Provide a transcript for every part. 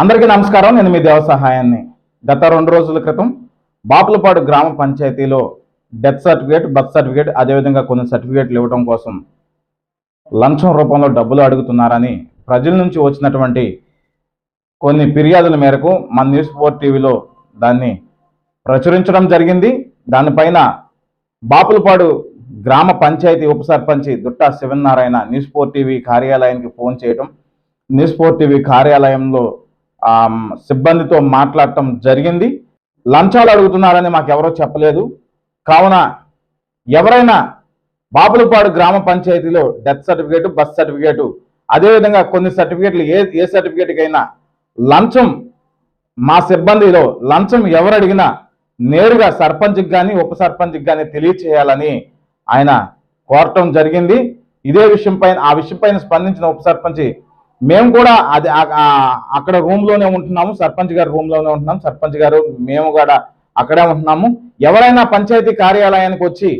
అందరికీ నమస్కారం. నేను మీ దేవసహాయాన్ని గత రెండు రోజుల క్రితం బాపులపాడు గ్రామ పంచాయతీలో డెత్ సర్టిఫికేట్ బర్త్ సర్టిఫికేట్ అదేవిధంగా కొన్ని సర్టిఫికేట్లు ఇవ్వడం కోసం లంచం రూపంలో డబ్బులు అడుగుతున్నారని ప్రజల నుంచి వచ్చినటువంటి కొన్ని ఫిర్యాదుల మేరకు మన న్యూస్ ఫోర్ టీవీలో దాన్ని ప్రచురించడం జరిగింది. దానిపైన బాపులపాడు గ్రామ పంచాయతీ ఉప sarpanchi Dutta Sivanarayana news four TV కార్యాలయానికి ఫోన్ చేయడం న్యూస్ ఫోర్ టీవీ కార్యాలయంలో సిబ్బందితో మాట్లాడటం జరిగింది. లంచాలు అడుగుతున్నారని మాకు ఎవరో చెప్పలేదు. కావున ఎవరైనా బాపులపాడు గ్రామ పంచాయతీలో డెత్ సర్టిఫికేట్ బర్త్ సర్టిఫికేట్ అదేవిధంగా కొన్ని సర్టిఫికేట్లు ఏ ఏ సర్టిఫికేట్కైనా లంచం మా సిబ్బందిలో లంచం ఎవరు అడిగినా నేరుగా సర్పంచ్కి కానీ ఉప సర్పంచ్కి కానీ తెలియచేయాలని ఆయన కోరటం జరిగింది. ఇదే విషయంపైన ఆ విషయంపైన స్పందించిన ఉప సర్పంచి మేము కూడా అది అక్కడ రూమ్లోనే ఉంటున్నాము సర్పంచ్ గారు రూమ్లోనే ఉంటున్నాము. ఉంటున్నాం సర్పంచ్ గారు మేము కూడా అక్కడే ఉంటున్నాము. ఎవరైనా పంచాయతీ కార్యాలయానికి వచ్చి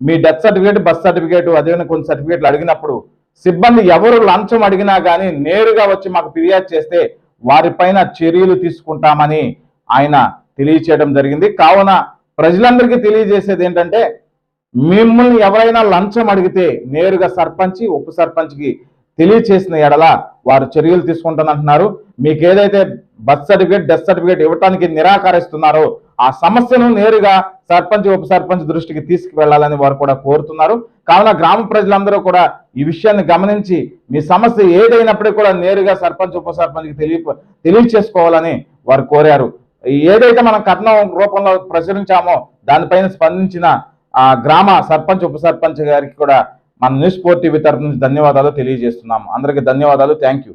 మీ డెత్ సర్టిఫికేట్ బర్త్ సర్టిఫికేట్ అదేవిధంగా కొన్ని సర్టిఫికేట్లు అడిగినప్పుడు సిబ్బంది ఎవరు లంచం అడిగినా కానీ నేరుగా వచ్చి మాకు ఫిర్యాదు చేస్తే వారిపైన చర్యలు తీసుకుంటామని ఆయన తెలియచేయడం జరిగింది. కావున ప్రజలందరికీ తెలియజేసేది ఏంటంటే మిమ్మల్ని ఎవరైనా లంచం అడిగితే నేరుగా సర్పంచ్ ఉప సర్పంచ్కి తెలియచేసిన ఎడల వారు చర్యలు తీసుకుంటానంటున్నారు. మీకు ఏదైతే బర్త్ సర్టిఫికేట్ డెత్ సర్టిఫికేట్ ఇవ్వటానికి నిరాకరిస్తున్నారో ఆ సమస్యను నేరుగా సర్పంచ్ ఉప సర్పంచ్ దృష్టికి తీసుకువెళ్ళాలని వారు కూడా కోరుతున్నారు. కావున గ్రామ ప్రజలందరూ కూడా ఈ విషయాన్ని గమనించి మీ సమస్య ఏదైనప్పటికీ కూడా నేరుగా సర్పంచ్ ఉప సర్పంచ్కి తెలియ తెలియచేసుకోవాలని వారు కోరారు. ఏదైతే మనం కట్నం రూపంలో ప్రచురించామో దానిపైన స్పందించిన ఆ గ్రామ సర్పంచ్ ఉప సర్పంచ్ గారికి కూడా మన న్యూస్ ఫోర్ టీవీ తరఫు నుంచి ధన్యవాదాలు తెలియజేస్తున్నాము. అందరికీ ధన్యవాదాలు. Thank you